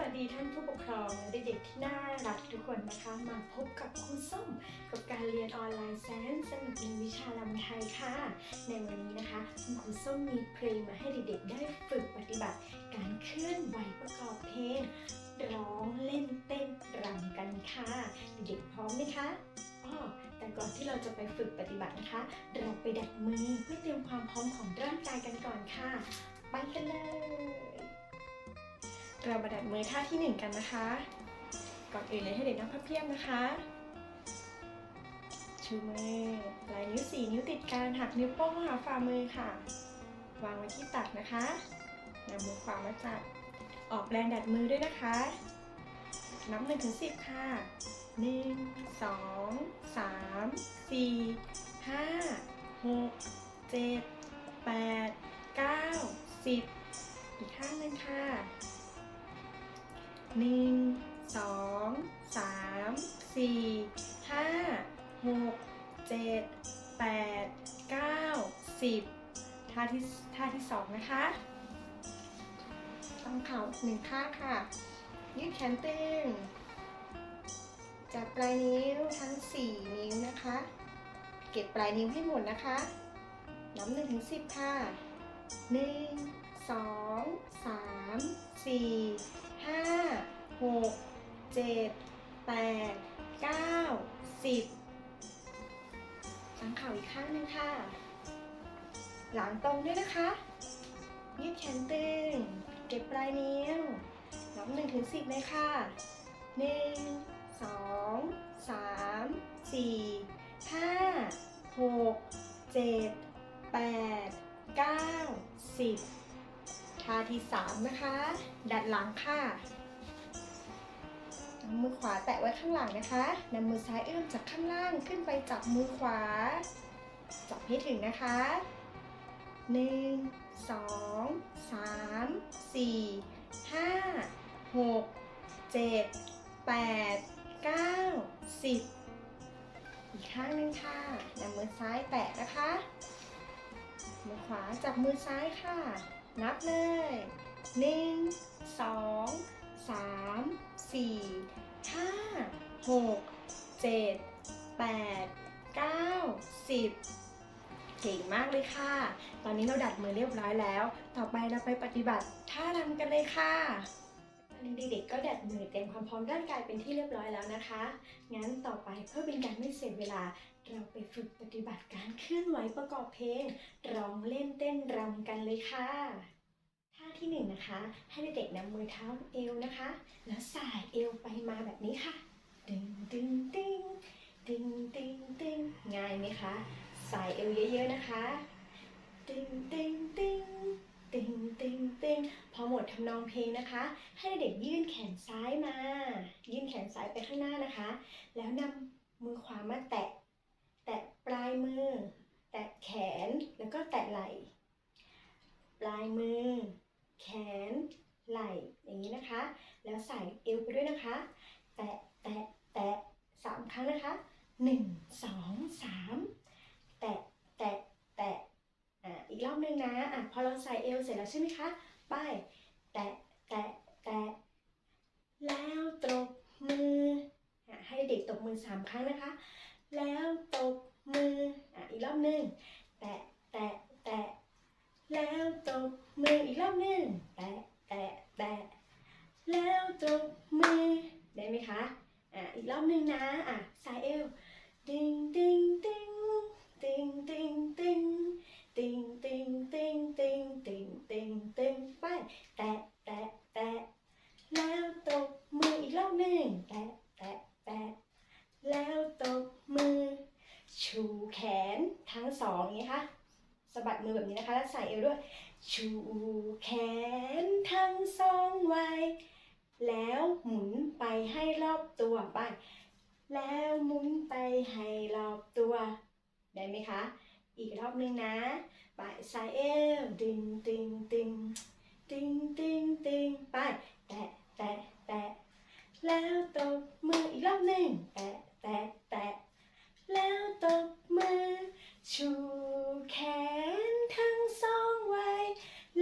วัสดีท่านผู้ปกครองและเด็กๆที่น่ารักทุกคนนะคะ มาพบกับครูส้มกับการเรียนออนไลน์แสนสนุกในวิชาลำไทยค่ะ ในวันนี้นะคะคุณครูส้มมีเพลงมาให้เด็กๆได้ฝึกปฏิบัติ การเคลื่อนไหวประกอบเพลงร้องเล่นเต้นรำกันค่ะ เด็กๆพร้อมไหมคะอ้อแต่ก่อนที่เราจะไปฝึกปฏิบัตินะคะ เราไปดัดมือเพื่อเตรียมความพร้อมของร่างกายกันก่อนค่ะ ไปกันเลย เรามาดัดมือท่าที่หนึ่งกันนะคะ ก่อนอื่นเลยให้เด็กนั่งพับเพียบนะคะ ชูมือลายนิ้วสี่นิ้วติดกันหักนิ้วโป้งมาหาฝ่ามือค่ะ วางไว้ที่ตักนะคะนำมือขวามาจับ ออกแรงดัดมือด้วยนะคะ นับหนึ่งถึงสิบค่ะหนึ่งสองสามสี่ห้าหกเจ็ดแปดเก้าสิบอีกข้างหนึ่งค่ะ หนึ่งสองสามสี่ห้าหกเจ็ดแปดเก้าสิบท่าที่ท่าที่สองนะคะตั้งเข่าหนึ่งข้างค่ะ ยืดแขนตึงจับปลายนิ้วทั้ง4นิ้วนะคะ เก็บปลายนิ้วให้หมดนะคะ นับหนึ่งถึงสิบค่ะหนึ่งสองสามสี่ ห้าหกเจ็ดแปดเก้าสิบตั้งเข่าอีกข้างหนึ่งค่ะ หลังตรงด้วยนะคะ ยืดแขนตึง เก็บปลายนิ้วนับหนึ่งถึงสิบเลยค่ะหนึ่งสองสามสี่ห้าหกเจ็ดแปดเก้าสิบ ท่าที่สามนะคะ ดัดหลังค่ะนำมือขวาแตะไว้ข้างหลังนะคะนำมือซ้ายเอื้อมจากข้างล่างขึ้นไปจับมือขวา จับให้ถึงนะคะหนึ่งสองสามสี่ห้าหกเจ็ดแปดเก้าสิบอีกข้างหนึงค่ะนำมือซ้ายแตะนะคะ มือขวาจับมือซ้ายค่ะ นับเลยหนึ่งสองสามสี่ห้าหกเจ็ดแปดเก้าสิบเก่งมากเลยค่ะ ตอนนี้เราดัดมือเรียบร้อยแล้ว ต่อไปเราไปปฏิบัติท่ารำกันเลยค่ะ เด็กๆก็ดัดมือเตรียมความพร้อมร่างกายเป็นที่เรียบร้อยแล้วนะคะ งั้นต่อไปเพื่อเป็นการไม่เสียเวลา เราไปฝึกปฏิบัติการเคลื่อนไหวประกอบเพลง ร้องเล่นเต้นรำกันเลยค่ะ ท่าที่หนึ่งนะคะ ให้เด็กๆนำมือเท้าเอวนะคะ แล้วสายเอวไปมาแบบนี้ค่ะ ดึงดึงดึงดึงดึงดึงง่ายไหมคะ สายเอวเยอะๆนะคะตึงตึงตึง ตึงตึงตึงพอหมดทำนองเพลงนะคะ ให้เด็กยื่นแขนซ้ายมา ยื่นแขนซ้ายไปข้างหน้านะคะ แล้วนำมือขวามาแตะ แตะปลายมือ แตะแขนแล้วก็แตะไหล่ ปลายมือ แขน ไหล่อย่างนี้นะคะ แล้วใส่เอวไปด้วยนะคะ แตะแตะแตะสามครั้งนะคะหนึ่งสองสามแตะแตะแตะ อะอีกรอบนึงนะอะพอเราใส่เอวเสร็จแล้วใช่ไหมคะไปแตะแตะแตะแล้วตบมืออะให้เด็กตบมือสามครั้งนะคะ แล้วตบมืออะอีกรอบนึงแตะแตะแตะแล้วตบมืออีกรอบนึงแตะแตะแตะแล้วตบมือได้ไหมคะอะอีกรอบนึงนะอะสายเอว องอย่างนี้ค่ะสะบัดมือแบบนี้นะคะ แล้วใส่เอวด้วย ชูแขนทั้งสองไว้ แล้วหมุนไปให้รอบตัวไป แล้วหมุนไปให้รอบตัว ได้ไหมคะ อีกรอบหนึ่งนะไปใสายเอวดึงดึงดึงดึงดึงดึงไป แตะแตะแตะแล้วตบมืออีกรอบหนึ่งแตะแตะแตะแล้วตบมือ ชูแขนทั้งสองไว้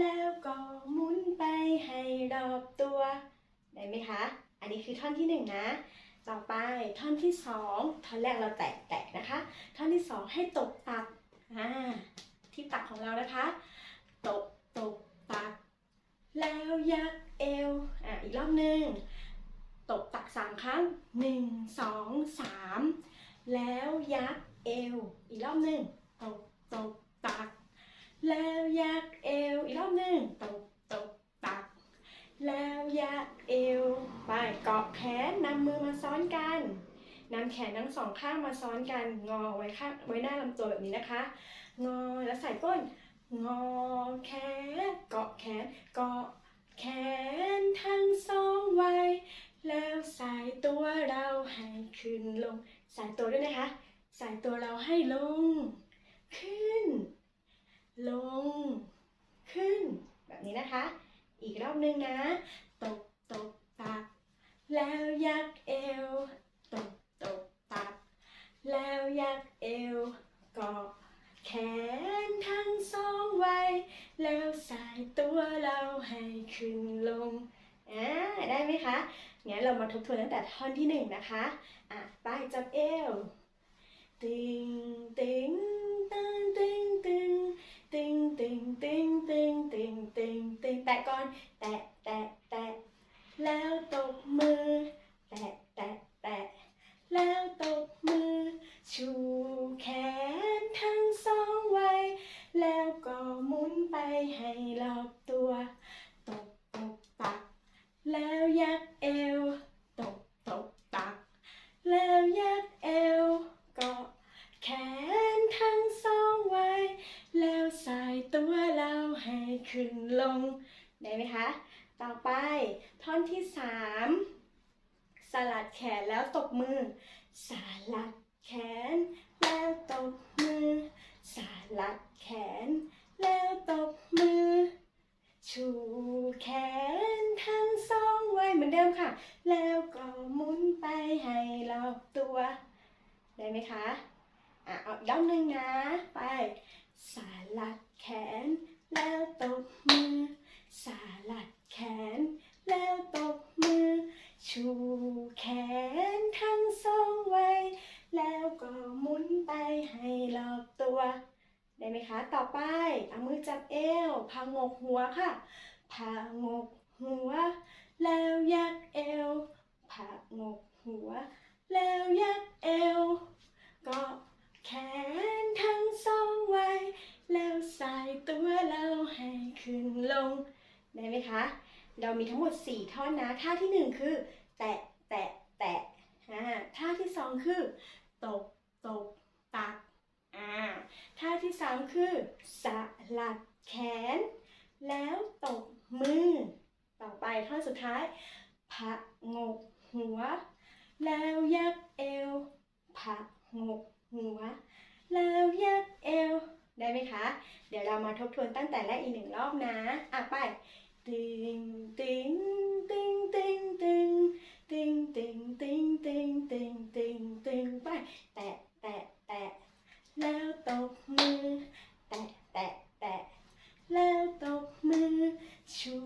แล้วก็หมุนไปให้รอบตัว ได้ไหมคะ อันนี้คือท่อนที่หนึ่งนะ ต่อไปท่อนที่สองท่อนแรกเราแตะแตะนะคะ ท่อนที่สองให้ตบตักอ่าที่ตักของเรานะคะ ตบตบตัก แล้วยักเอวอะอีกรอบหนึ่งตบตักสามครั้งหนึ่งสองสามแล้วยัก เอว อีกรอบหนึ่งตบตบตัก แล้วยักเอว อีกรอบหนึ่งตบตบตัก แล้วยักเอว ไปเกาะแขนนำมือมาซ้อนกันนำแขนทั้งสองข้างมาซ้อนกัน งอไว้ข้างไว้หน้าลำตัวแบบนี้นะคะ งอแล้วใส่ก้น งอแขน เกาะแขน เกาะแขนทั้งสองไว้ แล้วสายตัวเราให้ขึ้นลง สายตัวด้วยนะคะ สายตัวเราให้ลง ขึ้น ลง ขึ้น แบบนี้นะคะ อีกรอบนึงนะ ตบตบตักแล้วยักเอว ตบตบตักแล้วยักเอวกาะแขนทั้งสองไว้ แล้วสายตัวเราให้ขึ้นลงอ่าได้ไหมคะ งั้นเรามาทบทวนตั้งแต่ท่อนที่หนึ่งนะคะ อะ ไปจับเอว ติงติงตึงติงติงติงติงติงติงติงติงติงแตะก่อนแตะแตะแตะแล้วตบมือ แตะแตะแตะแล้วตบมือ ชูแขนทั้งสองไว้ แล้วก็หมุนไปให้รอบตัว ตบตบตัก แล้วยักเอว ตบตบตัก แล้วยักเอวเกาะแขนทั้งสองไว้ แล้วสายตัวเราให้ขึ้นลง ได้ไหมคะ ต่อไป ท่อนที่สามส ลัดแขนแล้วตบมือ สลัดแขน แล้วตบมือ สลัดแขน แล้วตบมือ ชูแขนทั้งสองไว้เหมือนเดิมค่ะ แล้วก็หมุนไปให้รอบตัว ได้ไหมคะอะเอาอีกรอบหนึ่งนะ ไป สลัดแขน แล้วตบมือ สลัดแขน แล้วตบมือ ชูแขนทั้งสองไว้ แล้วก็หมุนไปให้รอบตัว ได้ไหม คะ ต่อไปเอามือจับเอวพางกหัวค่ะพางกหัว แล้วยักเอวพางกหัว แล้วยักเอวก็แขนทั้งสองไว้ แล้วสายตัวเราให้ขึ้นลง ได้ไหมคะ เรามีทั้งหมด 4 ท่อนนะ ท่าที่ 1 คือ แตะ แตะ แตะท่าที่ 2 คือ ตบ ตบตัก ท่าที่3คือ สลัดแขน แล้วตบมือ ต่อไปท่อนสุดท้ายผะงกหัว แล้วยักเอวผะงกหัว แล้วยักเอว ได้ไหมคะ เดี๋ยวเรามาทบทวนตั้งแต่แรกอีกหนึ่งรอบนะ อะไปติงติงติงติงติงติงติงติงติงติงติงติงไป แตะแตะแตะ แล้วตบมือ แตะแตะแตะแล้วตบมือชู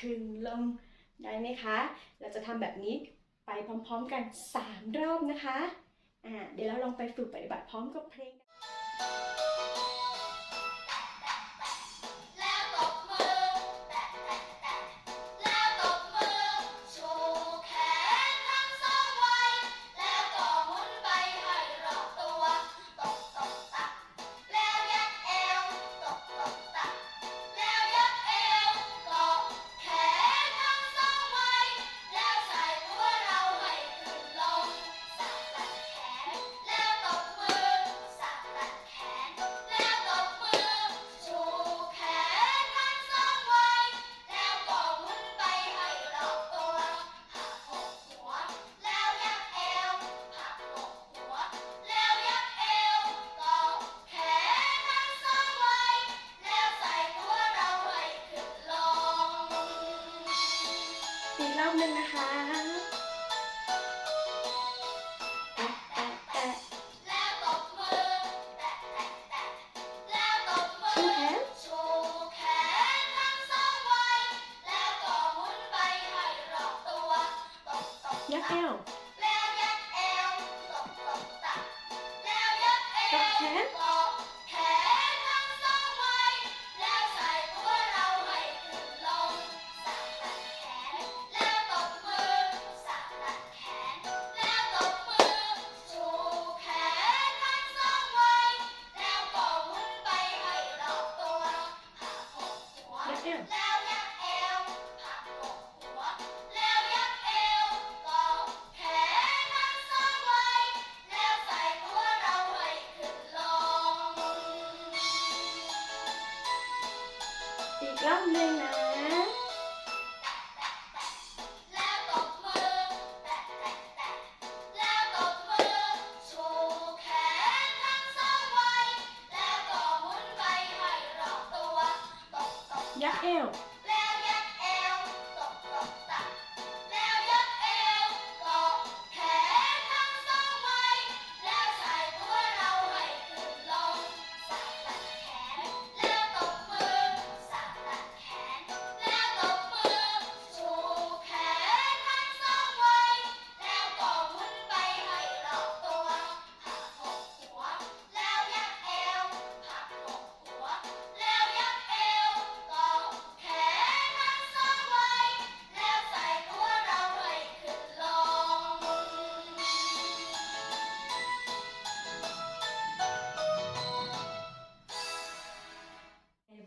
ขึ้นลงได้ไหมคะ เราจะทำแบบนี้ไปพร้อมๆกัน 3 รอบนะคะอ่าเดี๋ยวเราลองไปฝึกปฏิบัติพร้อมกับเพลง ยัดเอวแล้วยัดเอวตบตตับแล้วยัดเอวตบแขนทั้งสองไวแล้วใส่ตัวเราให้ขึ้นลงตัดแขนแล้วตบมือตัดแขนแล้วตบมือชูแขนทั้งสองไวแล้วก็หมุนไปให้หักกหัว ต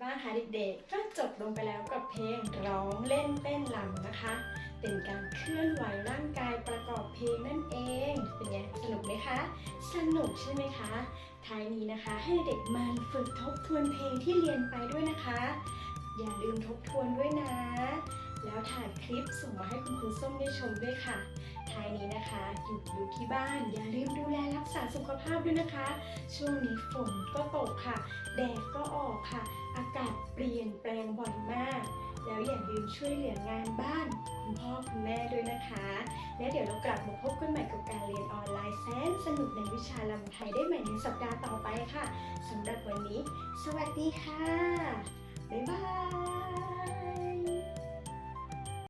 นบ้านคะเด็กๆ ก็จบลงไปแล้วกับเพลงร้องเล่นเต้นลำนะคะ เป็นการเคลื่อนไหวร่างกายประกอบเพลงนั่นเอง เป็นไงสนุกไหมคะ สนุกใช่ไหมคะ ท้ายนี้นะคะให้เด็กมาฝึกทบทวนเพลงที่เรียนไปด้วยนะคะ อย่าลืมทบทวนด้วยนะ แล้วถ่ายคลิปส่งมาให้คุณครูส้มได้ชมด้วยค่ะ ท้ายนี้นะคะอยู่อยู่ที่บ้าน อย่าลืมดูแลรักษาสุขภาพด้วยนะคะ ช่วงนี้ฝนก็ตกค่ะ แดดก็ออกค่ะ อากาศเปลี่ยนแปลงบ่อยมาก แล้วอย่าลืมช่วยเหลืองานบ้าน คุณพ่อคุณแม่ด้วยนะคะ และเดี๋ยวเรากลับมาพบกันใหม่กับการเรียนออนไลน์แสนสนุกในวิชาลำไทยได้ใหม่ในสัปดาห์ต่อไปค่ะสำหรับวันนี้ สวัสดีค่ะบ๊ายบาย